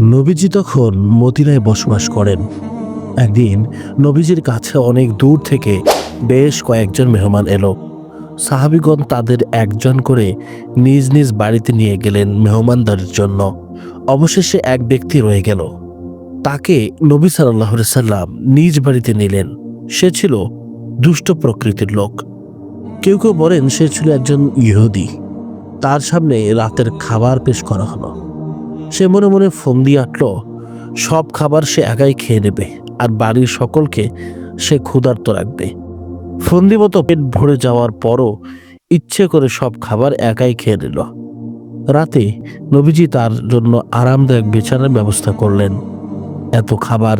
নবীজি তখন মদিনায় বসবাস করেন। একদিন নবীজির কাছে অনেক দূর থেকে বেশ কয়েকজন মেহমান এলো। সাহাবিগণ তাদের একজন করে নিজ নিজ বাড়িতে নিয়ে গেলেন মেহমানদারের জন্য। অবশেষে এক ব্যক্তি রয়ে গেল। তাকে নবী সাল্লাহ সাল্লাম নিজ বাড়িতে নিলেন। সে ছিল দুষ্ট প্রকৃতির লোক। কেউ কেউ বলেন সে ছিল একজন ইহুদি। তার সামনে রাতের খাবার পেশ করা হলো। সে মনে মনে ফন্দি আটল, সব খাবার সে একাই খেয়ে নেবে আর বাড়ির সকলকে সে ক্ষুধার্ত রাখবে। ফন্দি মতো পেট ভরে যাওয়ার পরও ইচ্ছে করে সব খাবার একাই খেয়ে নিল। রাতে নবীজি তার জন্য আরামদায়ক বিছানার ব্যবস্থা করলেন। এত খাবার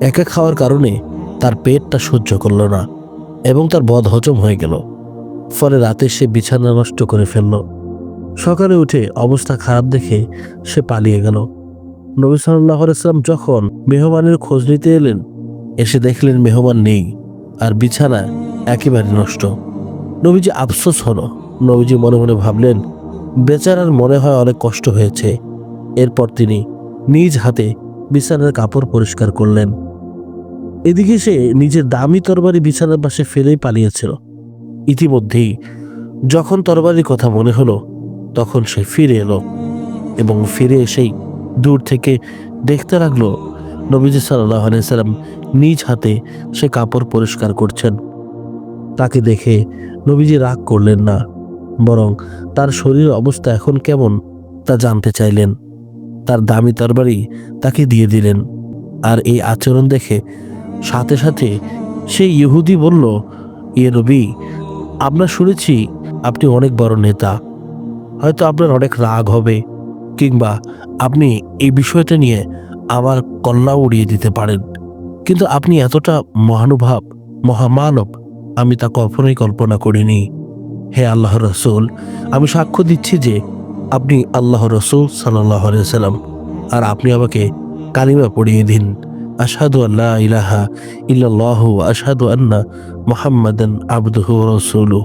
একা খাওয়ার কারণে তার পেটটা সহ্য করল না এবং তার বদ হজম হয়ে গেল। ফলে রাতে সে বিছানা নষ্ট করে ফেলল। সকালে উঠে অবস্থা খারাপ দেখে সে পালিয়ে গেল। নবী সাল্লাহ ইসলাম যখন মেহমানের খোঁজ নিতে এলেন, এসে দেখলেন মেহমান নেই আর বিছানা একেবারে নষ্ট। নবীজি আফসোস হলো। নবীজি মনে মনে ভাবলেন, বেচারার মনে হয় অনেক কষ্ট হয়েছে। এরপর তিনি নিজ হাতে বিছানার কাপড় পরিষ্কার করলেন। এদিকে সে নিজের দামি তরবারি বিছানার পাশে ফেলেই পালিয়েছিল। ইতিমধ্যেই যখন তরবারির কথা মনে হলো তখন সে ফিরে এলো এবং ফিরে এসেই দূর থেকে দেখতে লাগল নবীজি সাল্লাহ সাল্লাম নিজ হাতে সে কাপড় পরিষ্কার করছেন। তাকে দেখে নবীজি রাগ করলেন না, বরং তার শরীর অবস্থা এখন কেমন তা জানতে চাইলেন। তার দামি তরবারি তাকে দিয়ে দিলেন আর এই আচরণ দেখে সাথে সাথে সেই ইহুদি বলল ইয়ে নবী, আমরা শুনেছি আপনি অনেক বড় নেতা হয়তো আপনার অনেক রাগ হবে, কিংবা আপনি এই বিষয়টা নিয়ে আমার কল্লা উড়িয়ে দিতে পারেন। কিন্তু আপনি এতটা মহানুভাব, মহামানব, আমি তা কখনোই কল্পনা করিনি। হে আল্লাহ রসুল, আমি সাক্ষ্য দিচ্ছি যে আপনি আল্লাহ রসুল সাল্লাহ সাল্লাম আর আপনি আমাকে কালিমা পড়িয়ে দিন। আসাদু আল্লাহ ইলাহা ইল্লাল্লাহু আসাদু আন্না মুহাম্মাদান আবদুহু রসুলু